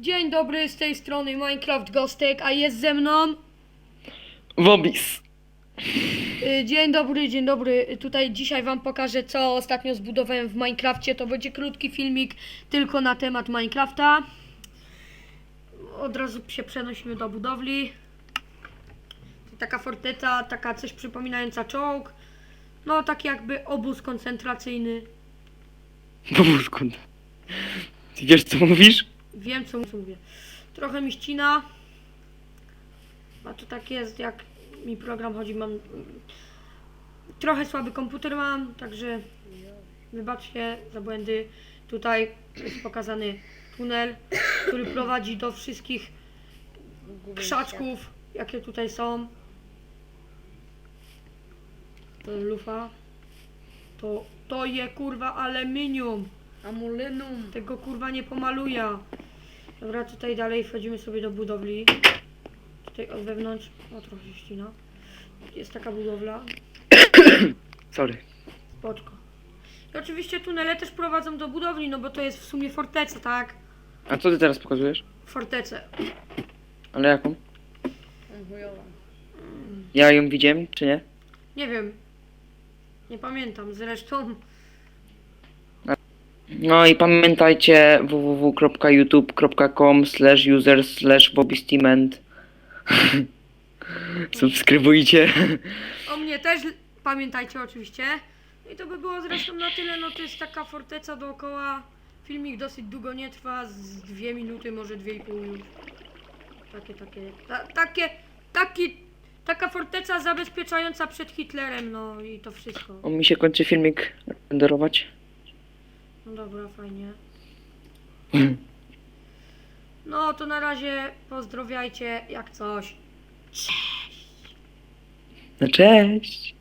Dzień dobry, z tej strony Minecraft Gostek, a jest ze mną... Wobis. y, Dzień dobry, dzień dobry. Tutaj dzisiaj wam pokażę, co ostatnio zbudowałem w Minecrafcie. To będzie krótki filmik tylko na temat Minecrafta. Od razu się przenosimy do budowli. Taka forteca, taka coś przypominająca czołg. No, taki jakby obóz koncentracyjny. Pomóż kąt. Ty wiesz co mówisz? Wiem co mówię. Trochę mi ścina. A to tak jest, jak mi program chodzi. Mam trochę słaby komputer mam, także wybaczcie za błędy. Tutaj jest pokazany tunel, który prowadzi do wszystkich krzaczków, jakie tutaj są. To lufa. To, to je kurwa aluminium. Amulenum. Tego kurwa nie pomaluję. Dobra, tutaj dalej wchodzimy sobie do budowli. Tutaj od wewnątrz, o trochę się ścina. Jest taka budowla, Sorry. spoczko. I oczywiście tunele też prowadzą do budowli, no bo to jest w sumie forteca, tak? A co ty teraz pokazujesz? Fortecę. Ale jaką? Chujowa. Ja ją widziałem, czy nie? Nie wiem. Nie pamiętam, zresztą. No i pamiętajcie www.youtube.com slash user slash Subskrybujcie. O mnie też pamiętajcie oczywiście. I to by było zresztą na tyle, no to jest taka forteca dookoła. Filmik dosyć długo nie trwa, z dwie minuty, może dwie i pół już. Takie, takie, ta, takie, taki, taka forteca zabezpieczająca przed Hitlerem, no i to wszystko. O, mi się kończy filmik renderować. No dobra, fajnie. No to na razie pozdrowiajcie jak coś. No cześć.